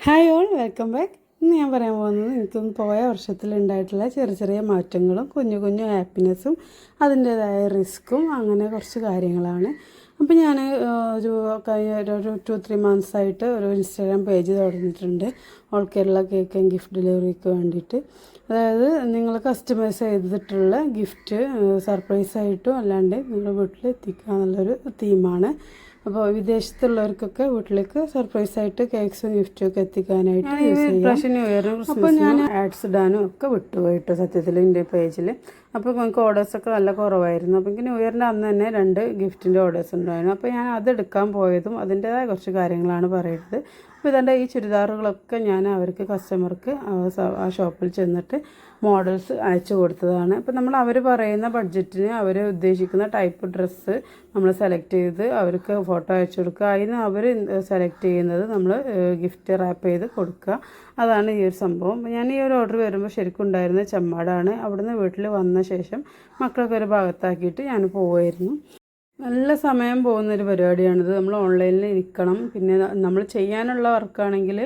Hi all welcome back. ഇന്ന് ഞാൻ പറയാൻ പോകുന്നത് എനിക്കൊന്ന് പോയ വർഷത്തിൽ ഉണ്ടായിട്ടുള്ള ചെറിയ ചെറിയ മാറ്റങ്ങളും കുഞ്ഞു കുഞ്ഞു ഹാപ്പിനെസ്സും അതിന്റേതായ റിസ്ക്കും അങ്ങനെ കുറച്ച് കാര്യങ്ങളാണ്. അപ്പം ഞാൻ ഒരു കഴിഞ്ഞ ഒരു- ടു ത്രീ മന്ത്സ് ആയിട്ട് ഒരു ഇൻസ്റ്റാഗ്രാം പേജ് തുടങ്ങിയിട്ടുണ്ട്. All Kerala cake and gift ഡെലിവറിക്ക് വേണ്ടിയിട്ട്. അതായത് നിങ്ങൾ കസ്റ്റമൈസ് ചെയ്തിട്ടുള്ള ഗിഫ്റ്റ് സർപ്രൈസായിട്ടും അല്ലാണ്ട് നിങ്ങളുടെ വീട്ടിൽ എത്തിക്കുക എന്നുള്ളൊരു തീമാണ് അപ്പോൾ വിദേശത്തുള്ളവർക്കൊക്കെ വീട്ടിലേക്ക് സർപ്രൈസ് ആയിട്ട് കേക്ക്സും ഗിഫ്റ്റും ഒക്കെ എത്തിക്കാനായിട്ട് യൂസ് ചെയ്യാം. ന്യൂ ഇയറും അപ്പോൾ ഞാൻ ആഡ്സ് ഇടാനും ഒക്കെ വിട്ടുപോയിട്ട് സത്യത്തിൽ എന്റെ പേജിൽ അപ്പോൾ നമുക്ക് ഓർഡേഴ്സൊക്കെ നല്ല കുറവായിരുന്നു. അപ്പോൾ എനിക്ക് ന്യൂ ഇയറിന്റെ അന്ന് തന്നെ രണ്ട് ഗിഫ്റ്റിന്റെ ഓർഡേഴ്സ് ഉണ്ടായിരുന്നു. അപ്പോൾ ഞാൻ അത് എടുക്കാൻ പോയതും അതിന്റേതായ കുറച്ച് കാര്യങ്ങളാണ് പറയുന്നത് അപ്പോൾ ഇതെന്റെ ഈ ചുരിദാറുകളൊക്കെ ഞാൻ അവർക്ക് കസ്റ്റമർക്ക് ആ ഷോപ്പിൽ ചെന്നിട്ട് മോഡൽസ് അയച്ചു കൊടുത്തതാണ്. അപ്പോൾ നമ്മൾ അവർ പറയുന്ന ബഡ്ജറ്റിന് അവർ ഉദ്ദേശിക്കുന്ന ടൈപ്പ് ഡ്രസ്സ് നമ്മൾ സെലക്ട് ചെയ്ത് അവർക്ക് ഫോട്ടോ അയച്ചു കൊടുക്കുക. അതിന് അവർ സെലക്ട് ചെയ്യുന്നത് നമ്മൾ ഗിഫ്റ്റ് റാപ്പ് ചെയ്ത് കൊടുക്കുക. അതാണ് ഈ ഒരു സംഭവം. ഞാൻ ഈ ഒരു ഓർഡർ വരുമ്പോൾ ശരിക്കും ഉണ്ടായിരുന്ന ചെമ്മാടാണ്. അവിടുന്ന് വീട്ടിൽ വന്ന ശേഷം മക്കളൊക്കെ ഒരു ഭാഗത്താക്കിയിട്ട് ഞാൻ പോവുമായിരുന്നു നല്ല സമയം പോകുന്നൊരു പരിപാടിയാണിത്. നമ്മൾ ഓൺലൈനിൽ ഇരിക്കണം. പിന്നെ നമ്മൾ ചെയ്യാനുള്ള വർക്കാണെങ്കിൽ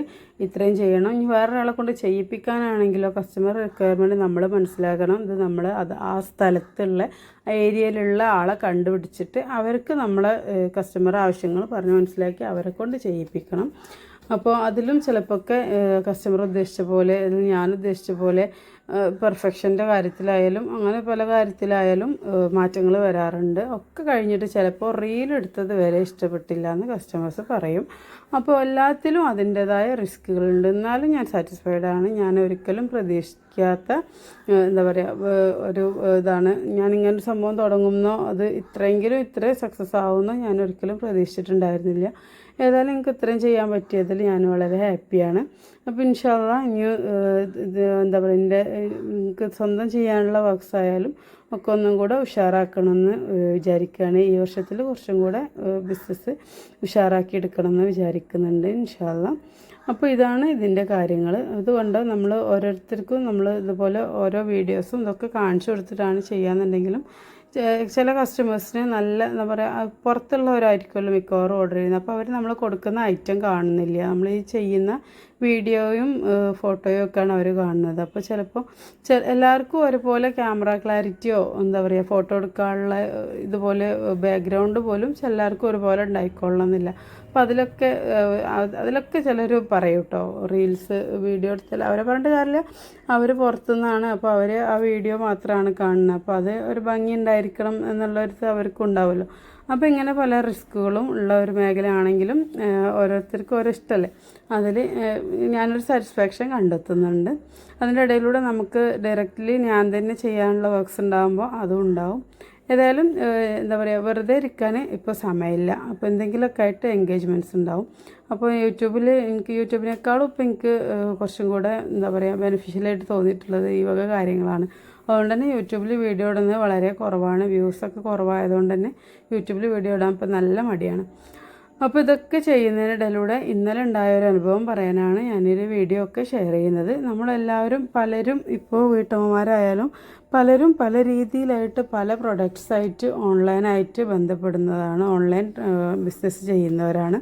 ഇത്രയും ചെയ്യണം. ഇനി വേറൊരാളെ കൊണ്ട് ചെയ്യിപ്പിക്കാനാണെങ്കിലോ കസ്റ്റമർ റിക്വയർമെന്റ് നമ്മൾ മനസ്സിലാക്കണം. ഇത് നമ്മൾ അത് ആ സ്ഥലത്തുള്ള ഏരിയയിലുള്ള ആളെ കണ്ടുപിടിച്ചിട്ട് അവർക്ക് നമ്മളെ കസ്റ്റമർ ആവശ്യങ്ങൾ പറഞ്ഞ് മനസ്സിലാക്കി അവരെ കൊണ്ട് ചെയ്യിപ്പിക്കണം. അപ്പോൾ അതിലും ചിലപ്പോഴൊക്കെ കസ്റ്റമർ ഉദ്ദേശിച്ച പോലെ ഞാൻ ഉദ്ദേശിച്ച പോലെ പെർഫെക്ഷന്റെ കാര്യത്തിലായാലും അങ്ങനെ പല കാര്യത്തിലായാലും മാറ്റങ്ങൾ വരാറുണ്ട്. ഒക്കെ കഴിഞ്ഞിട്ട് ചിലപ്പോൾ റീൽ എടുത്തത് വരെ ഇഷ്ടപ്പെട്ടില്ല എന്ന് കസ്റ്റമേഴ്സ് പറയും. അപ്പോൾ എല്ലാത്തിലും അതിന്റേതായ റിസ്കുകളുണ്ട് എന്നാലും ഞാൻ സാറ്റിസ്ഫൈഡ് ആണ്. ഞാൻ ഒരിക്കലും പ്രതീക്ഷിക്കാത്ത എന്താ പറയുക ഒരു ഇതാണ്. ഞാൻ ഇങ്ങനെ ഒരു സംഭവം തുടങ്ങുന്നോ അത് ഇത്രയെങ്കിലും ഇത്രയും സക്സസ് ആവുമെന്നോ ഞാൻ ഒരിക്കലും പ്രതീക്ഷിച്ചിട്ടുണ്ടായിരുന്നില്ല. ഏതായാലും എനിക്ക് ഇത്രയും ചെയ്യാൻ പറ്റിയതിൽ ഞാൻ വളരെ ഹാപ്പിയാണ് അപ്പോൾ ഇൻഷാല്ല ഇനി എന്താ പറയുക എന്റെ സ്വന്തം ചെയ്യാനുള്ള വർക്ക്സ് ആയാലും ഒക്കെ ഒന്നും കൂടെ ഉഷാറാക്കണമെന്ന് വിചാരിക്കുകയാണ് ഈ വർഷത്തിൽ കുറച്ചും കൂടെ ബിസിനസ് ഉഷാറാക്കി എടുക്കണമെന്ന് വിചാരിക്കുന്നുണ്ട് ഇൻഷാല്ല അപ്പോൾ ഇതാണ് ഇതിന്റെ കാര്യങ്ങൾ അതുകൊണ്ട് നമ്മൾ ഓരോരുത്തർക്കും നമ്മൾ ഇതുപോലെ ഓരോ വീഡിയോസും ഇതൊക്കെ കാണിച്ചു കൊടുത്തിട്ടാണ് ചെയ്യാന്നുണ്ടെങ്കിലും ചില കസ്റ്റമേഴ്സിന് നല്ല എന്താ പറയുക പുറത്തുള്ളവരായിരിക്കുമല്ലോ മിക്കവാറും ഓർഡർ ചെയ്യുന്നത്. അപ്പോൾ അവർ നമ്മൾ കൊടുക്കുന്ന ഐറ്റം കാണുന്നില്ല. നമ്മൾ ഈ ചെയ്യുന്ന വീഡിയോയും ഫോട്ടോയും ഒക്കെയാണ് അവർ കാണുന്നത്. അപ്പോൾ ചിലപ്പോൾ എല്ലാവർക്കും ഒരുപോലെ ക്യാമറ ക്ലാരിറ്റിയോ എന്താ പറയുക ഫോട്ടോ എടുക്കാനുള്ള ഇതുപോലെ ബാക്ക്ഗ്രൗണ്ട് പോലും എല്ലാവർക്കും ഒരുപോലെ ഉണ്ടായിക്കൊള്ളണമെന്നില്ല അപ്പോൾ അതിലൊക്കെ അതിലൊക്കെ ചിലർ പറയും കേട്ടോ റീൽസ് വീഡിയോ എടുത്താൽ അവരെ പറഞ്ഞിട്ട് കാര്യമില്ല അവർ പുറത്തുനിന്നാണ് അപ്പോൾ അവർ ആ വീഡിയോ മാത്രമാണ് കാണുന്നത് അപ്പോൾ അത് ഒരു ഭംഗി ഉണ്ടായിരിക്കണം എന്നുള്ളൊരു അവർക്കും ഉണ്ടാവുമല്ലോ അപ്പോൾ ഇങ്ങനെ പല റിസ്കുകളും ഉള്ള ഒരു മേഖലയാണെങ്കിലും ഓരോരുത്തർക്കും ഓരോ ഇഷ്ടമല്ലേ അതിൽ ഞാനൊരു സാറ്റിസ്ഫാക്ഷൻ കണ്ടെത്തുന്നുണ്ട്. അതിന്റെ ഇടയിലൂടെ നമുക്ക് ഡയറക്റ്റ്ലി ഞാൻ തന്നെ ചെയ്യാനുള്ള വർക്ക്സ് ഉണ്ടാകുമ്പോൾ അതും ഉണ്ടാവും. ഏതായാലും എന്താ പറയുക വെറുതെ ഇരിക്കാൻ ഇപ്പോൾ സമയമില്ല. അപ്പോൾ എന്തെങ്കിലുമൊക്കെ ആയിട്ട് എൻഗേജ്മെന്റ്സ് ഉണ്ടാവും. അപ്പോൾ യൂട്യൂബിൽ എനിക്ക് യൂട്യൂബിനേക്കാളും ഇപ്പോൾ എനിക്ക് കുറച്ചും കൂടെ എന്താ പറയുക ബെനിഫിഷ്യലായിട്ട് തോന്നിയിട്ടുള്ളത് ഈ വക കാര്യങ്ങളാണ്. അതുകൊണ്ട് തന്നെ യൂട്യൂബിൽ വീഡിയോ ഇടുന്നത് വളരെ കുറവാണ്. വ്യൂസൊക്കെ കുറവായതുകൊണ്ട് തന്നെ യൂട്യൂബിൽ വീഡിയോ ഇടാൻ ഇപ്പോൾ നല്ല മടിയാണ്. അപ്പോൾ ഇതൊക്കെ ചെയ്യുന്നതിനിടയിലൂടെ ഇന്നലെ ഉണ്ടായ ഒരു അനുഭവം പറയാനാണ് ഞാനൊരു വീഡിയോ ഒക്കെ ഷെയർ ചെയ്യുന്നത്. നമ്മളെല്ലാവരും പലരും ഇപ്പോൾ വീട്ടമ്മമാരായാലും പലരും പല രീതിയിലായിട്ട് പല പ്രൊഡക്ട്സായിട്ട് ഓൺലൈനായിട്ട് ബന്ധപ്പെടുന്നതാണ്. ഓൺലൈൻ ബിസിനസ് ചെയ്യുന്നവരാണ്.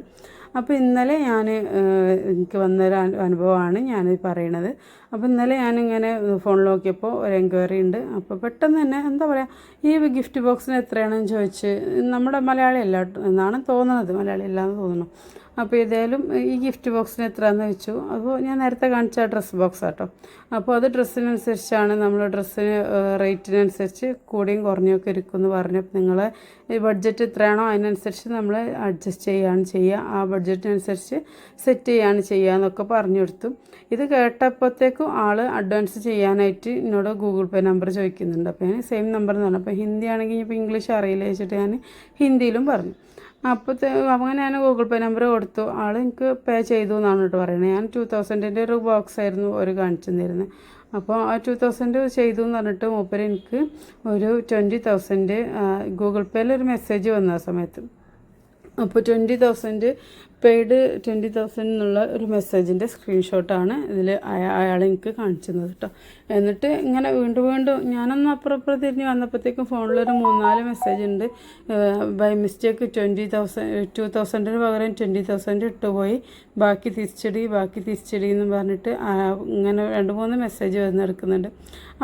അപ്പോൾ ഇന്നലെ ഞാൻ എനിക്ക് വന്നൊരു അനുഭവമാണ് ഞാൻ പറയണത്. അപ്പോൾ ഇന്നലെ ഞാനിങ്ങനെ ഫോണിൽ നോക്കിയപ്പോൾ ഒരു എൻക്വയറി ഉണ്ട്. അപ്പോൾ പെട്ടെന്ന് തന്നെ എന്താ പറയുക ഈ ഗിഫ്റ്റ് ബോക്സിന് എത്രയാണെന്ന് ചോദിച്ച് നമ്മുടെ മലയാളി അല്ല എന്നാണ് തോന്നുന്നത് മലയാളി അല്ലാന്ന് തോന്നുന്നു. അപ്പോൾ ഏതായാലും ഈ ഗിഫ്റ്റ് ബോക്സിന് എത്രയാണെന്ന് വെച്ചു. അപ്പോൾ ഞാൻ നേരത്തെ കാണിച്ച ഡ്രസ്സ് ബോക്സ് ആട്ടോ. അപ്പോൾ അത് ഡ്രസ്സിനനുസരിച്ചാണ് നമ്മൾ ഡ്രസ്സിന് റേറ്റിനനുസരിച്ച് കൂടിയും കുറഞ്ഞൊക്കെ ഇരിക്കുമെന്ന് പറഞ്ഞപ്പോൾ നിങ്ങൾ ബഡ്ജറ്റ് എത്രയാണോ അതിനനുസരിച്ച് നമ്മൾ അഡ്ജസ്റ്റ് ചെയ്യുകയാണ് ചെയ്യുക. ആ ബഡ്ജറ്റിനനുസരിച്ച് സെറ്റ് ചെയ്യുകയാണ് ചെയ്യുക എന്നൊക്കെ പറഞ്ഞു കൊടുത്തു. ഇത് കേട്ടപ്പോഴത്തേക്കും ആൾ അഡ്വാൻസ് ചെയ്യാനായിട്ട് എന്നോട് ഗൂഗിൾ പേ നമ്പർ ചോദിക്കുന്നുണ്ട്. അപ്പോൾ ഞാൻ സെയിം നമ്പർ എന്ന് പറഞ്ഞു. അപ്പോൾ ഹിന്ദി ആണെങ്കിൽ ഇപ്പോൾ ഇംഗ്ലീഷ് അറിയില്ല വെച്ചിട്ട് ഞാൻ ഹിന്ദിയിലും പറഞ്ഞു. അപ്പോഴത്തെ അങ്ങനെ ഞാൻ ഗൂഗിൾ പേ നമ്പർ കൊടുത്തു. ആൾ എനിക്ക് പേ ചെയ്തു എന്നാണ് കേട്ടോ പറയുന്നത് ഞാൻ ടു തൗസൻഡിന്റെ ഒരു ബോക്സ് ആയിരുന്നു ഒരു കാണിച്ചു തന്നിരുന്നത് അപ്പോൾ ആ ടു തൗസൻഡ് ചെയ്തു എന്ന് പറഞ്ഞിട്ട് മൂപ്പര് എനിക്ക് ഒരു ട്വന്റി തൗസൻഡ് ഗൂഗിൾ പേയിൽ ഒരു മെസ്സേജ് വന്ന ആ സമയത്ത്. അപ്പോൾ twenty thousand paid twenty thousand എന്നുള്ള ഒരു മെസ്സേജിന്റെ സ്ക്രീൻഷോട്ടാണ് ഇതിൽ അയാൾ എനിക്ക് കാണിച്ചിരുന്നത് കേട്ടോ എന്നിട്ട് ഇങ്ങനെ വീണ്ടും വീണ്ടും ഞാനൊന്ന് അപ്പുറം അപ്പുറം തിരിഞ്ഞ് വന്നപ്പോഴത്തേക്കും ഫോണിലൊരു മൂന്നാൽ മെസ്സേജ് ഉണ്ട്. By mistake twenty thousand two തൗസൻഡിന് പകരം ട്വന്റി തൗസൻഡ് ഇട്ടുപോയി ബാക്കി തിരിച്ചടി ബാക്കി തിരിച്ചടി എന്ന് പറഞ്ഞിട്ട് ഇങ്ങനെ രണ്ട് മൂന്ന് മെസ്സേജ് വന്ന് വന്നെടുക്കുന്നുണ്ട്.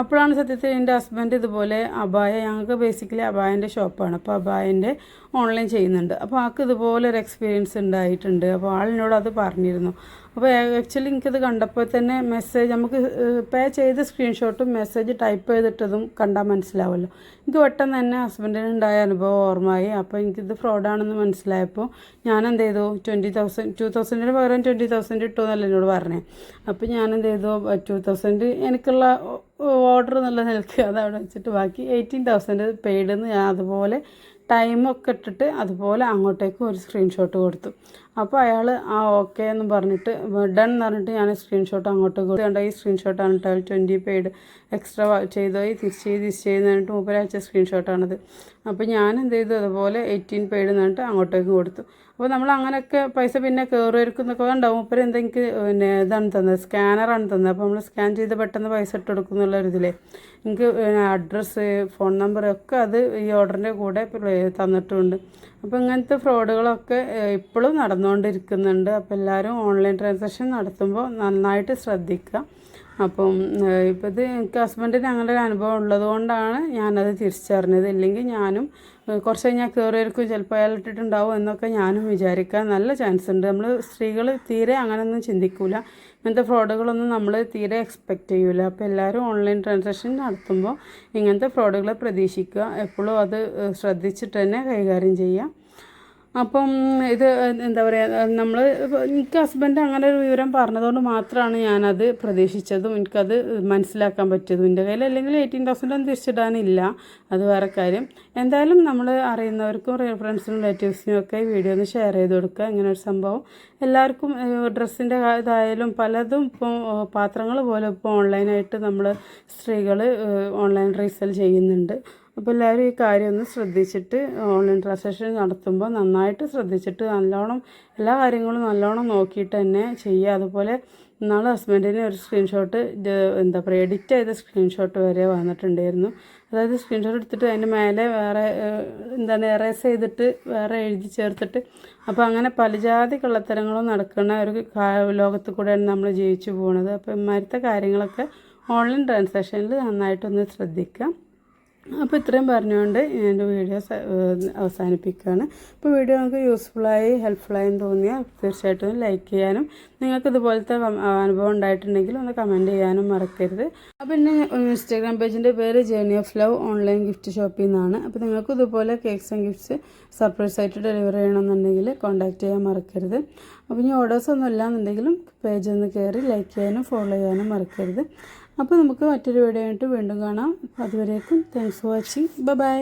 അപ്പോഴാണ് സത്യത്തിൽ എന്റെ ഹസ്ബൻഡ് ഇതുപോലെ അബായ ഞങ്ങൾക്ക് ബേസിക്കലി അബായന്റെ ഷോപ്പാണ് അപ്പോൾ അബായന്റെ ഓൺലൈൻ ചെയ്യുന്നുണ്ട്. അപ്പോൾ ആൾക്ക് ഇതുപോലെ ഒരു എക്സ്പീരിയൻസ് ഉണ്ടായിട്ടുണ്ട്. അപ്പോൾ ആളിനോട് അത് പറഞ്ഞിരുന്നു. അപ്പോൾ ആക്ച്വലി എനിക്കത് കണ്ടപ്പോൾ തന്നെ മെസ്സേജ് നമുക്ക് പേ ചെയ്ത സ്ക്രീൻഷോട്ടും മെസ്സേജ് ടൈപ്പ് ചെയ്തിട്ടതും കണ്ടാൽ മനസ്സിലാവുമല്ലോ. എനിക്ക് പെട്ടെന്ന് തന്നെ ഹസ്ബൻഡിന് ഉണ്ടായ അനുഭവം ഓർമ്മയായി. അപ്പോൾ എനിക്കിത് ഫ്രോഡാണെന്ന് മനസ്സിലായപ്പോൾ ഞാൻ എന്ത് ചെയ്തു ട്വന്റി തൗസൻഡ് ടു തൗസൻഡിന് പകരം ട്വന്റി തൗസൻഡ് ഇട്ടു എന്നല്ല എന്നോട് പറഞ്ഞേ. അപ്പോൾ ഞാൻ എന്ത് ചെയ്തു ടു തൗസൻഡ് എനിക്കുള്ള ഓർഡർ എന്നുള്ള നിലയ്ക്ക് അത് അവിടെ വെച്ചിട്ട് ബാക്കി എയ്റ്റീൻ തൗസൻഡ് പെയ്ഡ് എന്ന് ഞാൻ അതുപോലെ ടൈമൊക്കെ ഇട്ടിട്ട് അതുപോലെ അങ്ങോട്ടേക്ക് ഒരു സ്ക്രീൻഷോട്ട് കൊടുത്തു. അപ്പോൾ അയാൾ ആ ഓക്കെ എന്ന് പറഞ്ഞിട്ട് ഡൺ എന്ന് പറഞ്ഞിട്ട് ഞാൻ സ്ക്രീൻഷോട്ട് അങ്ങോട്ട് കൊടുത്തു. കണ്ട ഈ സ്ക്രീൻഷോട്ടാണ് കേട്ടോ ട്വന്റി പെയ്ഡ് എക്സ്ട്രാ ചെയ്തോ ഈ തിരിച്ച് ചെയ്ത് തിരിച്ച് ചെയ്ത് പറഞ്ഞിട്ട് മൂപ്പരയച്ച സ്ക്രീൻഷോട്ടാണത് അപ്പോൾ ഞാൻ എന്ത് ചെയ്തു അതുപോലെ എയ്റ്റീൻ പെയ്ഡ് എന്ന് പറഞ്ഞിട്ട് അങ്ങോട്ടേക്ക് കൊടുത്തു. അപ്പോൾ നമ്മൾ അങ്ങനെയൊക്കെ പൈസ പിന്നെ കയറുമായിരിക്കും എന്നൊക്കെ ഉണ്ടാവും അപ്പോൾ എന്തെങ്കിലും പിന്നെ ഇതാണ് തന്നത്. സ്കാനറാണ് തന്നത്. അപ്പോൾ നമ്മൾ സ്കാൻ ചെയ്ത് പെട്ടെന്ന് പൈസ ഇട്ട് കൊടുക്കും എന്നുള്ള ഒരു ഇതിലേ എനിക്ക് അഡ്രസ്സ് ഫോൺ നമ്പർ ഒക്കെ അത് ഈ ഓർഡറിന്റെ കൂടെ തന്നിട്ടുമുണ്ട് അപ്പോൾ ഇങ്ങനത്തെ ഫ്രോഡുകളൊക്കെ ഇപ്പോഴും നടന്നുകൊണ്ടിരിക്കുന്നുണ്ട് അപ്പോൾ എല്ലാവരും ഓൺലൈൻ ട്രാൻസാക്ഷൻ നടത്തുമ്പോൾ നന്നായിട്ട് ശ്രദ്ധിക്കുക. അപ്പം ഇപ്പോൾ ഇത് എനിക്ക് ഹസ്ബൻഡിന് അങ്ങനെ ഒരു അനുഭവം ഉള്ളതുകൊണ്ടാണ് ഞാനത് തിരിച്ചറിഞ്ഞത്. ഇല്ലെങ്കിൽ ഞാനും കുറച്ച് കഴിഞ്ഞാൽ കയറിയവർക്ക് ചിലപ്പോൾ അയാൾ ഇട്ടിട്ടുണ്ടാവും എന്നൊക്കെ ഞാനും വിചാരിക്കാൻ നല്ല ചാൻസ് ഉണ്ട്. നമ്മൾ സ്ത്രീകൾ തീരെ അങ്ങനെയൊന്നും ചിന്തിക്കൂല. ഇങ്ങനത്തെ ഫ്രോഡുകളൊന്നും നമ്മൾ തീരെ എക്സ്പെക്റ്റ് ചെയ്യൂല. അപ്പോൾ എല്ലാവരും ഓൺലൈൻ ട്രാൻസാക്ഷൻ നടത്തുമ്പോൾ ഇങ്ങനത്തെ ഫ്രോഡുകളെ പ്രതീക്ഷിക്കുക. എപ്പോഴും അത് ശ്രദ്ധിച്ചിട്ട് തന്നെ കൈകാര്യം ചെയ്യുക അപ്പം ഇത് എന്താ പറയുക നമ്മൾ എനിക്ക് ഹസ്ബൻഡ് അങ്ങനെ ഒരു വിവരം പറഞ്ഞതുകൊണ്ട് മാത്രമാണ് ഞാനത് പ്രതീക്ഷിച്ചതും എനിക്കത് മനസ്സിലാക്കാൻ പറ്റിയതും. എന്റെ കയ്യിൽ അല്ലെങ്കിൽ എയ്റ്റീൻ തൗസൻഡ് ഒന്നും തിരിച്ചിടാനില്ല. അത് വേറെ കാര്യം. എന്തായാലും നമ്മൾ അറിയുന്നവർക്കും ഫ്രണ്ട്സിനും റിലേറ്റീവ്സിനും ഒക്കെ വീഡിയോ ഒന്ന് ഷെയർ ചെയ്ത് കൊടുക്കുക. ഇങ്ങനെ ഒരു സംഭവം. എല്ലാവർക്കും ഡ്രസ്സിന്റെ ഇതായാലും പലതും ഇപ്പോൾ പാത്രങ്ങൾ പോലെ ഇപ്പോൾ ഓൺലൈനായിട്ട് നമ്മൾ സ്ത്രീകൾ ഓൺലൈൻ റീസെൽ ചെയ്യുന്നുണ്ട്. അപ്പോൾ എല്ലാവരും ഈ കാര്യം ഒന്ന് ശ്രദ്ധിച്ചിട്ട് ഓൺലൈൻ ട്രാൻസാക്ഷൻ നടത്തുമ്പോൾ നന്നായിട്ട് ശ്രദ്ധിച്ചിട്ട് നല്ലോണം എല്ലാ കാര്യങ്ങളും നല്ലോണം നോക്കിയിട്ട് തന്നെ ചെയ്യുക. അതുപോലെ നാളെ ഹസ്ബൻഡിന് ഒരു സ്ക്രീൻഷോട്ട് എന്താ പറയുക എഡിറ്റ് ചെയ്ത സ്ക്രീൻഷോട്ട് വരെ വന്നിട്ടുണ്ടായിരുന്നു. അതായത് സ്ക്രീൻഷോട്ട് എടുത്തിട്ട് അതിന്റെ മേലെ വേറെ എന്താണ് എറേസ് ചെയ്തിട്ട് വേറെ എഴുതി ചേർത്തിട്ട് അപ്പോൾ അങ്ങനെ പലജാതി കള്ളത്തരങ്ങളും നടക്കുന്ന ഒരു ലോകത്ത് കൂടെയാണ് നമ്മൾ ജീവിച്ചു പോകുന്നത് അപ്പോൾ ഇമാരത്തെ കാര്യങ്ങളൊക്കെ ഓൺലൈൻ ട്രാൻസാക്ഷനിൽ നന്നായിട്ടൊന്ന് ശ്രദ്ധിക്കുക അപ്പോൾ ഇത്രയും പറഞ്ഞുകൊണ്ട് എന്റെ വീഡിയോ അവസാനിപ്പിക്കുകയാണ്. അപ്പോൾ വീഡിയോ നിങ്ങൾക്ക് യൂസ്ഫുള്ളായി ഹെൽപ്ഫുള്ളായി എന്ന് തോന്നിയാൽ തീർച്ചയായിട്ടും ലൈക്ക് ചെയ്യാനും നിങ്ങൾക്ക് ഇതുപോലത്തെ അനുഭവം ഉണ്ടായിട്ടുണ്ടെങ്കിൽ ഒന്ന് കമന്റ് ചെയ്യാനും മറക്കരുത്. അപ്പോൾ പിന്നെ ഇൻസ്റ്റാഗ്രാം പേജിന്റെ പേര് journey of love online gift ഷോപ്പിൽ നിന്നാണ് അപ്പോൾ നിങ്ങൾക്ക് ഇതുപോലെ കേക്ക്സ് ആൻഡ് ഗിഫ്റ്റ്സ് സർപ്രൈസ് ആയിട്ട് ഡെലിവറി ചെയ്യണമെന്നുണ്ടെങ്കിൽ കോൺടാക്റ്റ് ചെയ്യാൻ മറക്കരുത്. അപ്പോൾ ഇനി ഓർഡേഴ്സ് ഒന്നും ഇല്ല എന്നുണ്ടെങ്കിലും പേജ് ഒന്ന് കയറി ലൈക്ക് ചെയ്യാനും ഫോളോ ചെയ്യാനും മറക്കരുത്. അപ്പോൾ നമുക്ക് മറ്റൊരു വീഡിയോ ആയിട്ട് വീണ്ടും കാണാം. അതുവരേക്കും താങ്ക്സ് ഫോർ വാച്ചിങ് ബൈ